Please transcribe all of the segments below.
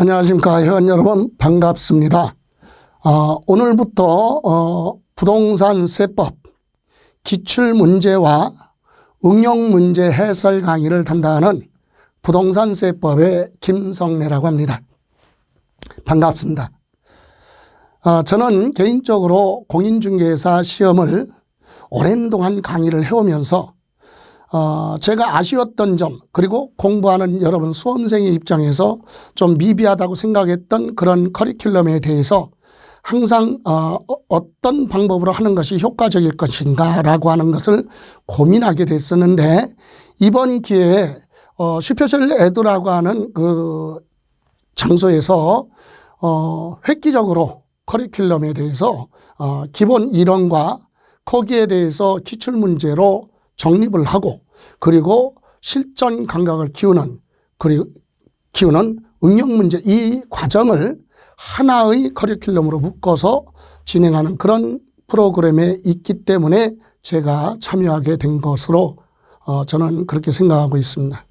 안녕하십니까 회원 여러분 반갑습니다. 어, 오늘부터 어, 부동산 세법 기출 문제와 응용 문제 해설 강의를 담당하는 부동산 세법의 김성래라고 합니다. 반갑습니다. 어, 저는 개인적으로 공인중개사 시험을 오랜 동안 강의를 해오면서 어, 제가 아쉬웠던 점, 그리고 공부하는 여러분 수험생의 입장에서 좀 미비하다고 생각했던 그런 커리큘럼에 대해서 항상 어, 어떤 방법으로 하는 것이 효과적일 것인가 라고 하는 것을 고민하게 됐었는데 이번 기회에 어, 슈퍼셜 에드라고 하는 그 장소에서 어, 획기적으로 커리큘럼에 대해서 어, 기본 이론과 거기에 대해서 기출 문제로 정립을 하고 그리고 실전 감각을 키우는 그리고 키우는 응용 문제 이 과정을 하나의 커리큘럼으로 묶어서 진행하는 그런 프로그램에 있기 때문에 제가 참여하게 된 것으로 어, 저는 그렇게 생각하고 있습니다.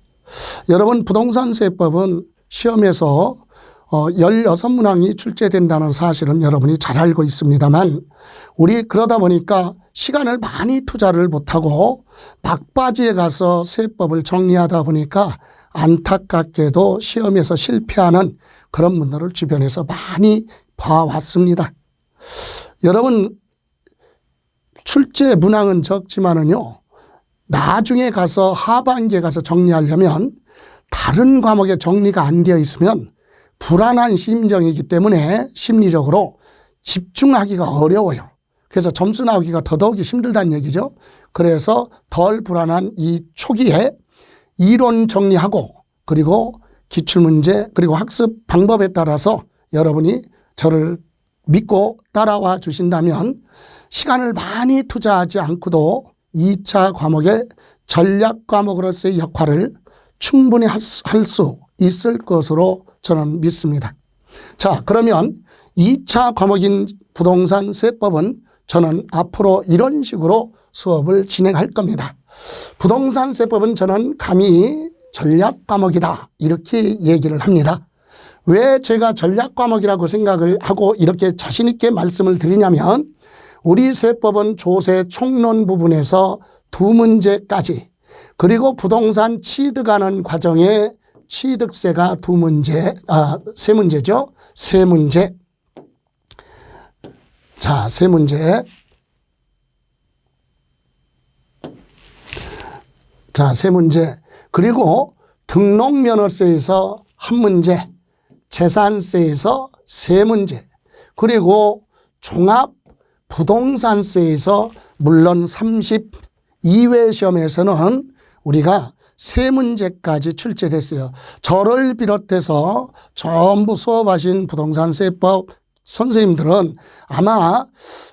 여러분 부동산 세법은 시험에서 어, 16문항이 출제된다는 사실은 여러분이 잘 알고 있습니다만 우리 그러다 보니까 시간을 많이 투자를 못하고 막바지에 가서 세법을 정리하다 보니까 안타깝게도 시험에서 실패하는 그런 분들을 주변에서 많이 봐왔습니다. 여러분 출제 문항은 적지만은요 나중에 가서 하반기에 가서 정리하려면 다른 과목에 정리가 안 되어 있으면 불안한 심정이기 때문에 심리적으로 집중하기가 어려워요. 그래서 점수 나오기가 더더욱이 힘들다는 얘기죠. 그래서 덜 불안한 이 초기에 이론 정리하고 그리고 기출문제 그리고 학습 방법에 따라서 여러분이 저를 믿고 따라와 주신다면 시간을 많이 투자하지 않고도 2차 과목의 전략 과목으로서의 역할을 충분히 할 수 있을 것으로 저는 믿습니다. 자, 그러면 2차 과목인 부동산 세법은 저는 앞으로 이런 식으로 수업을 진행할 겁니다. 부동산 세법은 저는 감히 전략 과목이다. 이렇게 얘기를 합니다. 왜 제가 전략 과목이라고 생각을 하고 이렇게 자신있게 말씀을 드리냐면 우리 세법은 조세 총론 부분에서 두 문제까지 그리고 부동산 취득하는 과정에 취득세가 두 문제, 아, 세 문제죠. 세 문제. 자, 세 문제. 자, 세 문제. 그리고 등록면허세에서 한 문제, 재산세에서 세 문제, 그리고 종합 부동산세에서 물론 32회 시험에서는 우리가 세 문제까지 출제됐어요. 저를 비롯해서 전부 수업하신 부동산세법 선생님들은 아마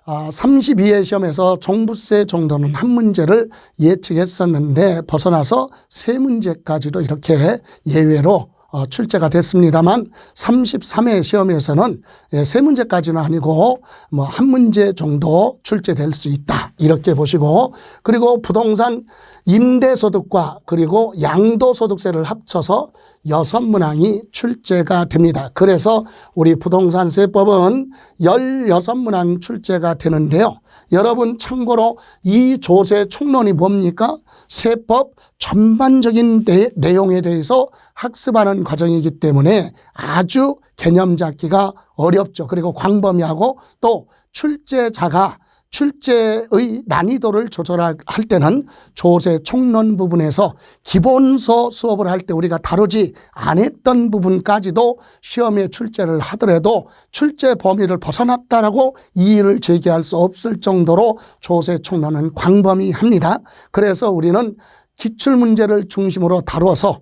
32회 아, 시험에서 종부세 정도는 한 문제를 예측했었는데 벗어나서 세 문제까지도 이렇게 예외로 어, 출제가 됐습니다만 33회 시험에서는 예, 세 문제까지는 아니고 뭐 한 문제 정도 출제될 수 있다. 이렇게 보시고 그리고 부동산 임대소득과 그리고 양도소득세를 합쳐서 여섯 문항이 출제가 됩니다. 그래서 우리 부동산세법은 16문항 출제가 되는데요. 여러분 참고로 이 조세 총론이 뭡니까? 세법 전반적인 내, 용에 대해서 학습하는 과정이기 때문에 아주 개념 잡기가 어렵죠. 그리고 광범위하고 또 출제자가 출제의 난이도를 조절할 때는 조세 총론 부분에서 기본서 수업을 할 때 우리가 다루지 않았던 부분까지도 시험에 출제를 하더라도 출제 범위를 벗어났다라고 이의를 제기할 수 없을 정도로 조세 총론은 광범위합니다. 그래서 우리는 기출 문제를 중심으로 다루어서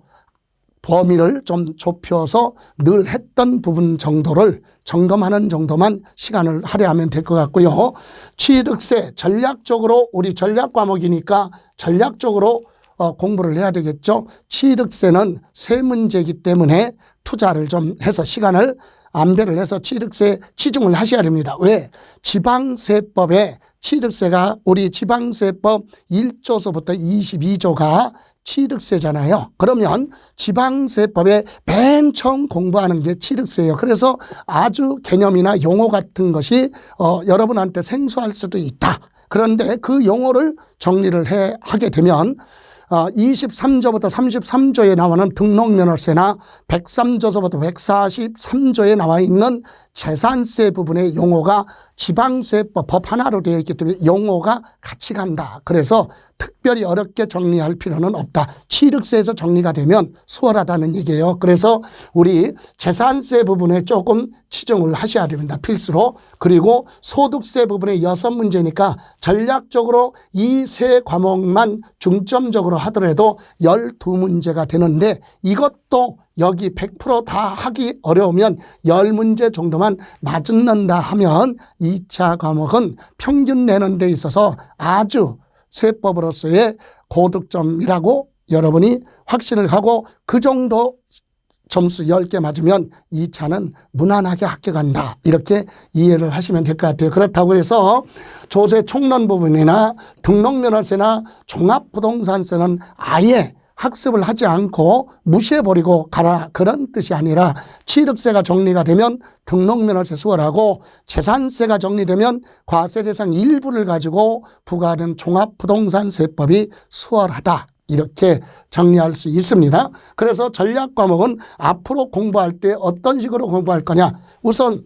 범위를 좀 좁혀서 늘 했던 부분 정도를 점검하는 정도만 시간을 할애하면 될 것 같고요. 취득세 전략적으로 우리 전략 과목이니까 전략적으로 어, 공부를 해야 되겠죠. 취득세는 세 문제이기 때문에 투자를 좀 해서 시간을 안배를 해서 취득세 치중을 하셔야 됩니다. 왜? 지방세법에 취득세가 우리 지방세법 1조서부터 22조가 취득세잖아요. 그러면 지방세법에 맨 처음 공부하는 게 취득세예요. 그래서 아주 개념이나 용어 같은 것이 어, 여러분한테 생소할 수도 있다. 그런데 그 용어를 정리를 해 하게 되면 어, 23조부터 33조에 나오는 등록면허세나 103조서부터 143조에 나와 있는 재산세 부분의 용어가 지방세법 법 하나로 되어 있기 때문에 용어가 같이 간다. 그래서 특별히 어렵게 정리할 필요는 없다. 취득세에서 정리가 되면 수월하다는 얘기예요. 그래서 우리 재산세 부분에 조금 치중을 하셔야 됩니다. 필수로. 그리고 소득세 부분의 여섯 문제니까 전략적으로 이 세 과목만 중점적으로 하더라도 열두 문제가 되는데 이것도 여기 100%다 하기 어려우면 열 문제 정도만 맞는다 하면 2차 과목은 평균 내는 데 있어서 아주 세법으로서의 고득점이라고 여러분이 확신을 하고 그 정도 점수 10개 맞으면 2차는 무난하게 합격한다. 이렇게 이해를 하시면 될 것 같아요. 그렇다고 해서 조세 총론 부분이나 등록면허세나 종합부동산세는 아예 학습을 하지 않고 무시해버리고 가라 그런 뜻이 아니라 취득세가 정리가 되면 등록면허세 수월하고 재산세가 정리되면 과세 대상 일부를 가지고 부과하는 종합부동산세법이 수월하다. 이렇게 정리할 수 있습니다. 그래서 전략 과목은 앞으로 공부할 때 어떤 식으로 공부할 거냐. 우선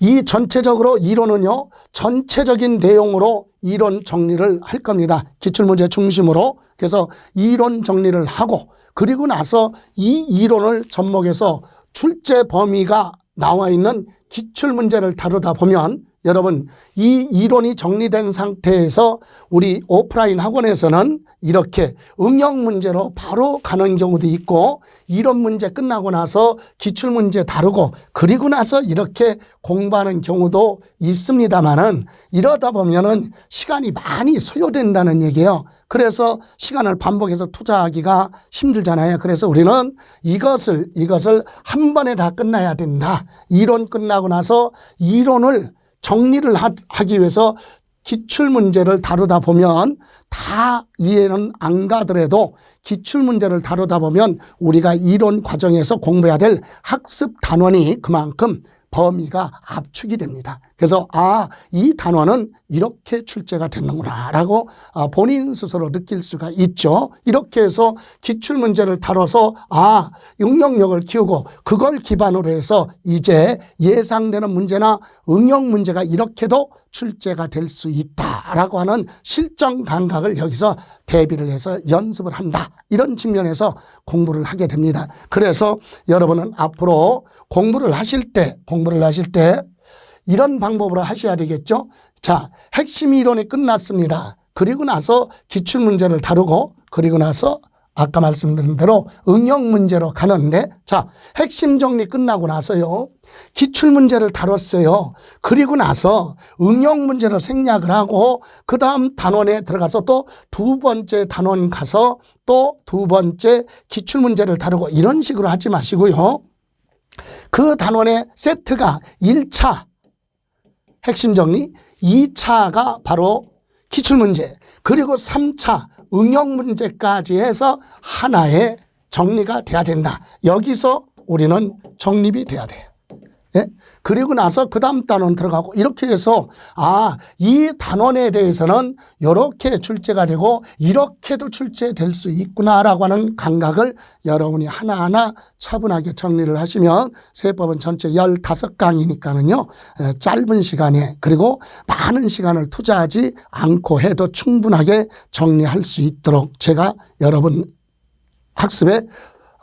이 전체적으로 이론은요, 전체적인 내용으로 이론 정리를 할 겁니다. 기출문제 중심으로. 그래서 이론 정리를 하고, 그리고 나서 이 이론을 접목해서 출제 범위가 나와 있는 기출문제를 다루다 보면 여러분 이 이론이 정리된 상태에서 우리 오프라인 학원에서는 이렇게 응용 문제로 바로 가는 경우도 있고 이론 문제 끝나고 나서 기출 문제 다루고 그리고 나서 이렇게 공부하는 경우도 있습니다만은 이러다 보면은 시간이 많이 소요된다는 얘기예요. 그래서 시간을 반복해서 투자하기가 힘들잖아요. 그래서 우리는 이것을 이것을 한 번에 다 끝나야 된다. 이론 끝나고 나서 이론을 정리를 하기 위해서 기출 문제를 다루다 보면 다 이해는 안 가더라도 기출 문제를 다루다 보면 우리가 이론 과정에서 공부해야 될 학습 단원이 그만큼 범위가 압축이 됩니다. 그래서 아, 이 단원은 이렇게 출제가 되는구나라고 아, 본인 스스로 느낄 수가 있죠. 이렇게 해서 기출 문제를 다뤄서 아, 응용력을 키우고 그걸 기반으로 해서 이제 예상되는 문제나 응용 문제가 이렇게도 출제가 될 수 있다라고 하는 실전 감각을 여기서 대비를 해서 연습을 한다. 이런 측면에서 공부를 하게 됩니다. 그래서 여러분은 앞으로 공부를 하실 때 공부를 하실 때 이런 방법으로 하셔야 되겠죠. 자, 핵심 이론이 끝났습니다. 그리고 나서 기출 문제를 다루고 그리고 나서 아까 말씀드린 대로 응용 문제로 가는데 자, 핵심 정리 끝나고 나서요. 기출 문제를 다뤘어요. 그리고 나서 응용 문제를 생략을 하고 그 다음 단원에 들어가서 또 두 번째 단원 가서 또 두 번째 기출 문제를 다루고 이런 식으로 하지 마시고요. 그 단원의 세트가 1차 핵심 정리, 2차가 바로 기출문제, 그리고 3차 응용 문제까지 해서 하나의 정리가 돼야 된다. 여기서 우리는 정립이 돼야 돼요. 예? 그리고 나서 그 다음 단원 들어가고 이렇게 해서 아, 이 단원에 대해서는 이렇게 출제가 되고 이렇게도 출제될 수 있구나라고 하는 감각을 여러분이 하나하나 차분하게 정리를 하시면 세법은 전체 15강이니까는요. 짧은 시간에 그리고 많은 시간을 투자하지 않고 해도 충분하게 정리할 수 있도록 제가 여러분 학습에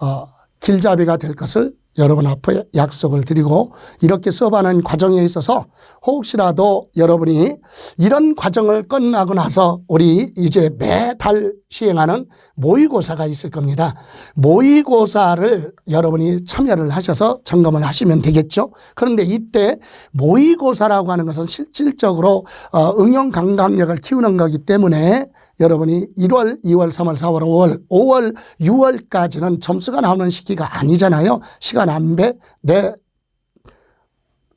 어, 길잡이가 될 것을 여러분 앞에 약속을 드리고 이렇게 수업하는 과정에 있어서 혹시라도 여러분이 이런 과정을 끝나고 나서 우리 이제 매달 시행하는 모의고사가 있을 겁니다. 모의고사를 여러분이 참여를 하셔서 점검을 하시면 되겠죠. 그런데 이때 모의고사라고 하는 것은 실질적으로 어, 응용 감각력을 키우는 거기 때문에 여러분이 1월, 2월, 3월, 4월, 5월, 5월, 6월까지는 점수가 나오는 시기가 아니잖아요. 시간 안 배, 내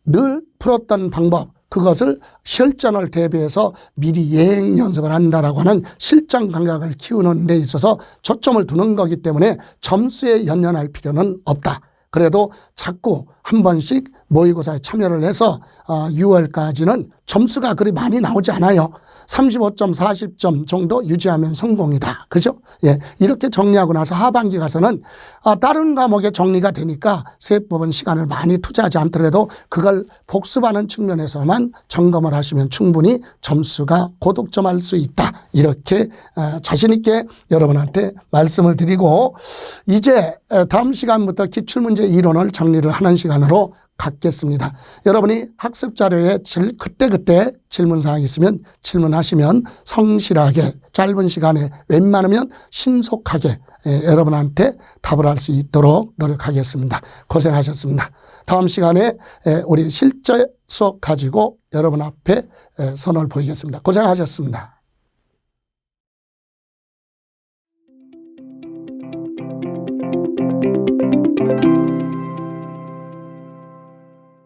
늘 풀었던 방법 그것을 실전을 대비해서 미리 예행 연습을 한다라고 하는 실전 감각을 키우는 데 있어서 초점을 두는 거기 때문에 점수에 연연할 필요는 없다. 그래도 자꾸 한 번씩 모의고사에 참여를 해서 어, 6월까지는 점수가 그리 많이 나오지 않아요. 35점, 40점 정도 유지하면 성공이다. 그죠? 예. 이렇게 정리하고 나서 하반기 가서는 아, 다른 과목에 정리가 되니까 세법은 시간을 많이 투자하지 않더라도 그걸 복습하는 측면에서만 점검을 하시면 충분히 점수가 고득점할 수 있다. 이렇게 어, 자신있게 여러분한테 말씀을 드리고 이제 어, 다음 시간부터 기출문제 이론을 정리를 하는 시간 으로 갖겠습니다. 여러분이 학습 자료에 질- 그때그때 질문 사항 있으면 질문하시면 성실하게 짧은 시간에 웬만하면 신속하게 예, 여러분한테 답을 할 수 있도록 노력하겠습니다. 고생하셨습니다. 다음 시간에 예, 우리 실제 수업 가지고 여러분 앞에 예, 선을 보이겠습니다. 고생하셨습니다.